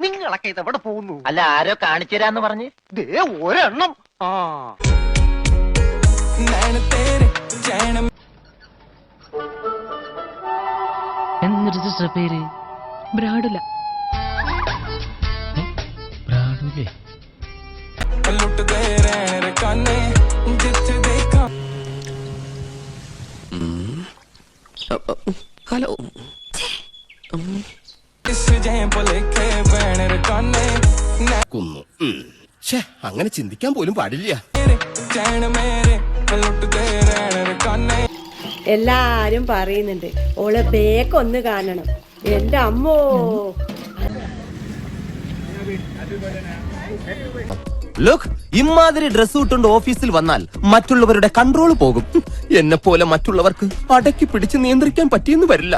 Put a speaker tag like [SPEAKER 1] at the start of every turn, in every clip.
[SPEAKER 1] നിങ്ങളൊക്കെ ഇത് എവിടെ പോകുന്നു?
[SPEAKER 2] അല്ല ആരോ കാണിച്ചു തരാന്ന് പറഞ്ഞ്.
[SPEAKER 1] ദേ ഒരെണ്ണം. ആ.
[SPEAKER 3] എന്തൊരു സിസ്റ്റർ പേര്?
[SPEAKER 4] ബ്രാഡുല.
[SPEAKER 3] ബ്രാഡുലേ.
[SPEAKER 5] ഹലോ. കുന്നു അങ്ങനെ ചിന്തിക്കാൻ പോലും പാടില്ല.
[SPEAKER 6] എല്ലാരും പറയുന്നുണ്ട് ഓളെ ബേക്കൊന്ന് കാണണം. എന്റെ അമ്മോ.
[SPEAKER 5] ലുക്ക് ഇമാതിരി ഡ്രസ് ഇട്ടുകൊണ്ട് ഓഫീസിൽ വന്നാൽ മറ്റുള്ളവരുടെ കൺട്രോൾ പോകും. എന്നെ പോലെ മറ്റുള്ളവർക്ക് അടക്കി പിടിച്ച് നിയന്ത്രിക്കാൻ പറ്റിയെന്ന് വരില്ല.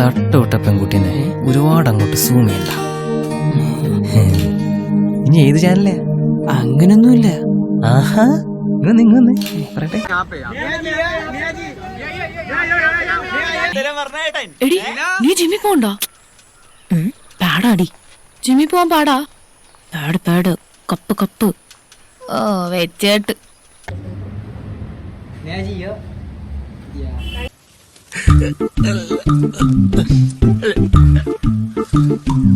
[SPEAKER 3] തട്ടുവിട്ട പെൺകുട്ടിനെ ഒരുപാട് അങ്ങോട്ട് സൂമിയല്ല ചെയ്യണ്ട. ഇനി ഏത് ചാനലേ അങ്ങനൊന്നുമില്ല. ആഹാ ഇങ്ങ നിങ്ങ പറയട്ടെ.
[SPEAKER 4] എടി നീ ജിമ്മി പോണ്ടോ പാടാടി. ജിമ്മി പോവാൻ പാടാ. പാട് പാട് കപ്പ് കപ്പ്. ഓ വെച്ചേട്ട്.
[SPEAKER 1] നോക്കട്ടെ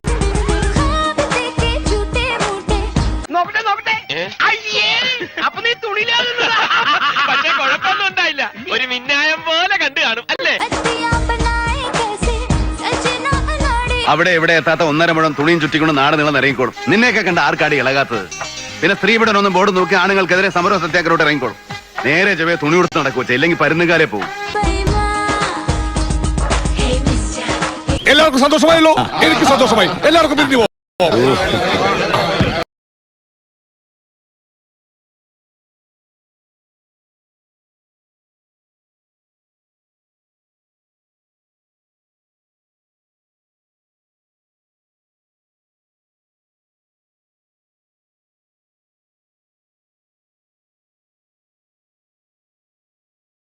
[SPEAKER 7] അവിടെ ഇവിടെ എത്താത്ത ഒന്നര മുഴം തുണിയും ചുറ്റിക്കൊണ്ട് നാട് നീളം ഇറങ്ങിക്കോളും നിന്നെയൊക്കെ കണ്ട ആർക്കാടി ഇളകാത്തത്? പിന്നെ സ്ത്രീപീഡനം ഒന്നും ബോർഡ് നോക്കി ആണുങ്ങൾക്കെതിരെ സമര സത്യാഗ്രഹോട്ട് ഇറങ്ങിക്കോളും. നേരെ ചെവേ തുണി കൊടുത്ത് നടക്കുവച്ച ഇല്ലെങ്കിൽ പരുന്നുകാരെ പോകും
[SPEAKER 8] എല്ലാവർക്കും സന്തോഷമായല്ലോ. എനിക്ക് സന്തോഷമായി. എല്ലാവർക്കും പിരിഞ്ഞു പോ.